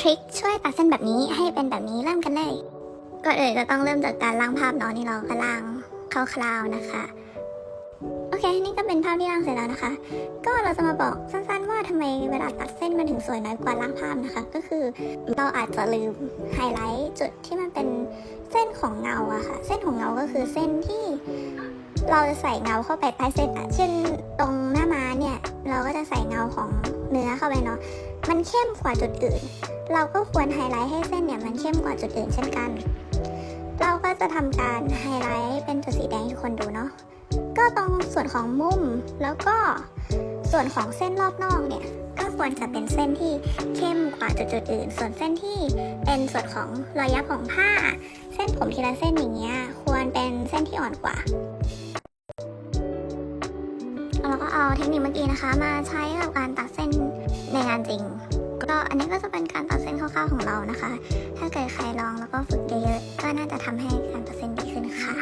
ทริคช่วยตัดเส้นแบบนี้ให้เป็นแบบนี้เริ่มกันเลยก่อนอื่นจะต้องเริ่มจากการล้างภาพเนาะนี่เราก็ล้างคร่าวๆนะคะโอเคนี่ก็เป็นภาพที่ล้างเสร็จแล้วนะคะ ก็เราจะมาบอกสั้นๆว่าทำไมเวลาตัดเส้นมันถึงสวยน้อยกว่าล้างภาพนะคะ ก็คือเราอาจจะลืมไฮไลท์จุดที่มันเป็นเส้นของเงาอะค่ะ เส้นของเงาก็คือเส้นที่เราจะใส่เงาเข้าไปใต้เส้นอะเช่นตรง เราก็จะใส่เงาของเนื้อเข้าไปเนาะ มันเข้มกว่าจุดอื่น เราก็ควรไฮไลท์ให้เส้นเนี่ยมันเข้มกว่าจุดอื่นเช่นกัน เราก็จะทำการไฮไลท์เป็นจุดสีแดงให้ทุกคนดูเนาะ ก็ตรงส่วนของมุมแล้วก็ส่วนของเส้นรอบนอกเนี่ยก็ควรจะเป็นเส้นที่เข้มกว่าจุดๆอื่น ส่วนเส้นที่เป็นส่วนของรอยยับของผ้า เส้นผมทีละเส้นอย่างเงี้ยควรเป็นเส้นที่อ่อนกว่า เราก็เอาเทคนิคเมื่อกี้นะคะ มาใช้กับการตัดเส้นในงานจริง ก็อันนี้ก็จะเป็นการตัดเส้นคร่าวๆของเรานะคะ ถ้าเกิดใครลองแล้วก็ฝึกเยอะๆก็น่าจะทำให้การตัดเส้นดีขึ้นค่ะ